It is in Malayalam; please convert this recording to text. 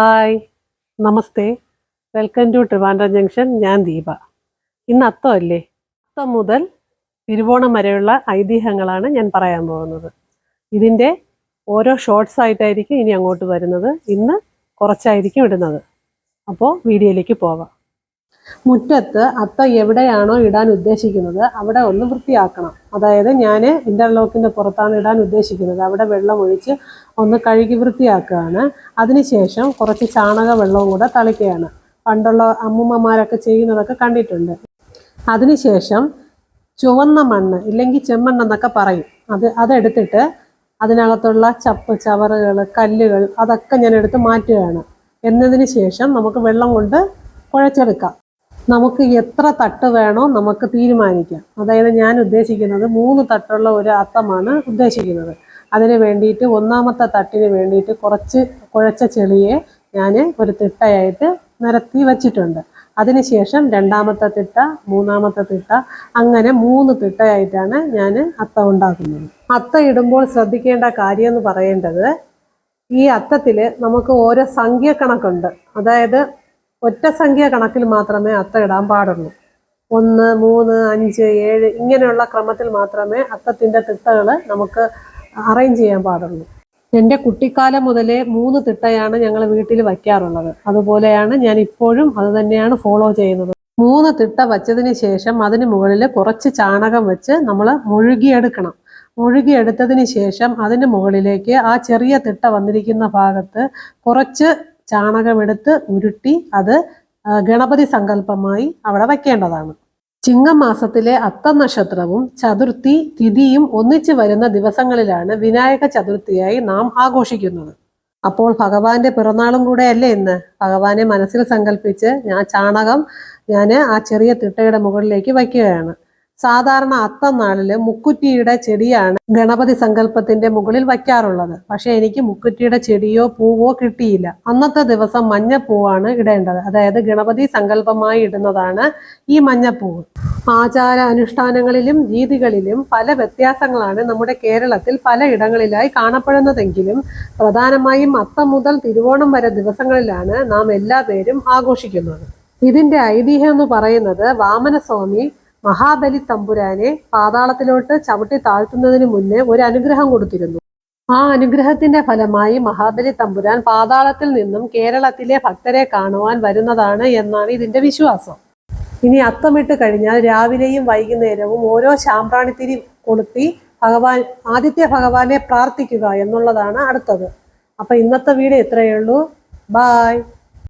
Hi namaste. Welcome to Trivandrum junction. ഞാൻ ദീപ. ഇന്ന് അത്തം അല്ലേ? അത്തം മുതൽ തിരുവോണം വരെയുള്ള ഐതിഹ്യങ്ങളാണ് ഞാൻ പറയാൻ പോകുന്നത്. ഇതിന്റെ ഓരോ ഷോർട്സ് ആയിട്ടായിരിക്കും ഇനി അങ്ങോട്ട് വരുന്നത്. ഇന്ന് കുറച്ചായിരിക്കും ഇടുന്നത്. അപ്പോൾ വീഡിയോയിലേക്ക് പോവാം. മുറ്റത്ത് അത്ത എവിടെയാണോ ഇടാൻ ഉദ്ദേശിക്കുന്നത് അവിടെ ഒന്ന് വൃത്തിയാക്കണം. അതായത് ഞാൻ ഇന്റർലോക്കിന്റെ പുറത്താണ് ഇടാൻ ഉദ്ദേശിക്കുന്നത്. അവിടെ വെള്ളം ഒഴിച്ച് ഒന്ന് കഴുകി വൃത്തിയാക്കുകയാണ്. അതിനുശേഷം കുറച്ച് ചാണക വെള്ളവും കൂടെ തളിക്കുകയാണ്. പണ്ടുള്ള അമ്മൂമ്മമാരൊക്കെ ചെയ്യുന്നതൊക്കെ കണ്ടിട്ടുണ്ട്. അതിനുശേഷം ചുവന്ന മണ്ണ് ഇല്ലെങ്കിൽ ചെമ്മണ്ണ് എന്നൊക്കെ പറയും. അത് അതെടുത്തിട്ട് അതിനകത്തുള്ള ചപ്പ് ചവറുകൾ കല്ലുകൾ അതൊക്കെ ഞാൻ എടുത്ത് മാറ്റുകയാണ്. എന്നതിന് ശേഷം നമുക്ക് വെള്ളം കൊണ്ട് കുഴച്ചെടുക്കാം. നമുക്ക് എത്ര തട്ട് വേണോ നമുക്ക് തീരുമാനിക്കാം. അതായത് ഞാൻ ഉദ്ദേശിക്കുന്നത് മൂന്ന് തട്ടുള്ള ഒരു അത്തമാണ് ഉദ്ദേശിക്കുന്നത്. അതിന് വേണ്ടിയിട്ട് ഒന്നാമത്തെ തട്ടിന് വേണ്ടിയിട്ട് കുറച്ച് കുഴച്ച ചെളിയെ ഞാൻ ഒരു തിട്ടയായിട്ട് നിരത്തി വച്ചിട്ടുണ്ട്. അതിനുശേഷം രണ്ടാമത്തെ തിട്ട മൂന്നാമത്തെ തിട്ട അങ്ങനെ മൂന്ന് തിട്ടയായിട്ടാണ് ഞാൻ അത്ത ഉണ്ടാക്കുന്നത്. അത്ത ഇടുമ്പോൾ ശ്രദ്ധിക്കേണ്ട കാര്യം എന്ന് പറയേണ്ടത് ഈ അത്തത്തിൽ നമുക്ക് ഓരോ സംഖ്യ കണക്കുണ്ട്. അതായത് ഒറ്റ സംഖ്യ കണക്കിൽ മാത്രമേ അത്ത ഇടാൻ പാടുള്ളൂ. ഒന്ന് മൂന്ന് അഞ്ച് ഏഴ് ഇങ്ങനെയുള്ള ക്രമത്തിൽ മാത്രമേ അത്തത്തിന്റെ തിട്ടകൾ നമുക്ക് അറേഞ്ച് ചെയ്യാൻ പാടുള്ളൂ. എന്റെ കുട്ടിക്കാലം മുതലേ മൂന്ന് തിട്ടയാണ് ഞങ്ങൾ വീട്ടിൽ വയ്ക്കാറുള്ളത്. അതുപോലെയാണ് ഞാൻ ഇപ്പോഴും അത് തന്നെയാണ് ഫോളോ ചെയ്യുന്നത്. മൂന്ന് തിട്ട വച്ചതിന് ശേഷം അതിന് മുകളിൽ കുറച്ച് ചാണകം വെച്ച് നമ്മൾ മുഴുകിയെടുക്കണം. മുഴുകിയെടുത്തതിന് ശേഷം അതിന് മുകളിലേക്ക് ആ ചെറിയ തിട്ട വന്നിരിക്കുന്ന ഭാഗത്ത് കുറച്ച് ചാണകമെടുത്ത് ഉരുട്ടി അത് ഗണപതി സങ്കല്പമായി അവിടെ വയ്ക്കേണ്ടതാണ് ചിങ്ങമാസത്തിലെ അത്ത നക്ഷത്രവും ചതുർത്ഥി തിഥിയും ഒന്നിച്ചു വരുന്ന ദിവസങ്ങളിലാണ് വിനായക ചതുർത്ഥിയായി നാം ആഘോഷിക്കുന്നത്. അപ്പോൾ ഭഗവാന്റെ പിറന്നാളും കൂടെ അല്ലേ ഇന്ന്? ഭഗവാനെ മനസ്സിൽ സങ്കല്പിച്ച് ഞാൻ ചാണകം ഞാൻ ആ ചെറിയ തിട്ടയുടെ മുകളിലേക്ക് വയ്ക്കുകയാണ്. സാധാരണ അത്തം നാളിൽ മുക്കുറ്റിയുടെ ചെടിയാണ് ഗണപതി സങ്കല്പത്തിന്റെ മുകളിൽ വയ്ക്കാറുള്ളത്. പക്ഷെ എനിക്ക് മുക്കുറ്റിയുടെ ചെടിയോ പൂവോ കിട്ടിയില്ല. അന്നത്തെ ദിവസം മഞ്ഞപ്പൂവാണ് ഇടേണ്ടത്. അതായത് ഗണപതി സങ്കല്പമായി ഇടുന്നതാണ് ഈ മഞ്ഞപ്പൂവ്. ആചാര അനുഷ്ഠാനങ്ങളിലും രീതികളിലും പല വ്യത്യാസങ്ങളാണ് നമ്മുടെ കേരളത്തിൽ പല ഇടങ്ങളിലായി കാണപ്പെടുന്നതെങ്കിലും പ്രധാനമായും അത്തം മുതൽ തിരുവോണം വരെ ദിവസങ്ങളിലാണ് നാം എല്ലാ പേരും ആഘോഷിക്കുന്നത്. ഇതിന്റെ ഐതിഹ്യം എന്ന് പറയുന്നത് വാമനസ്വാമി മഹാബലി തമ്പുരാനെ പാതാളത്തിലോട്ട് ചവിട്ടി താഴ്ത്തുന്നതിന് മുന്നേ ഒരു അനുഗ്രഹം കൊടുത്തിരുന്നു. ആ അനുഗ്രഹത്തിന്റെ ഫലമായി മഹാബലി തമ്പുരാൻ പാതാളത്തിൽ നിന്നും കേരളത്തിലെ ഭക്തരെ കാണുവാൻ വരുന്നതാണ് എന്നാണ് ഇതിന്റെ വിശ്വാസം. ഇനി അത്തമിട്ട് കഴിഞ്ഞാൽ രാവിലെയും വൈകുന്നേരവും ഓരോ ശാമ്പ്രാണിത്തിരി കൊളുത്തി ഭഗവാൻ ആദിത്യ ഭഗവാനെ പ്രാർത്ഥിക്കുക എന്നുള്ളതാണ് അടുത്തത്. അപ്പൊ ഇന്നത്തെ വീഡിയോ ഇത്രയേ ഉള്ളൂ. ബായ്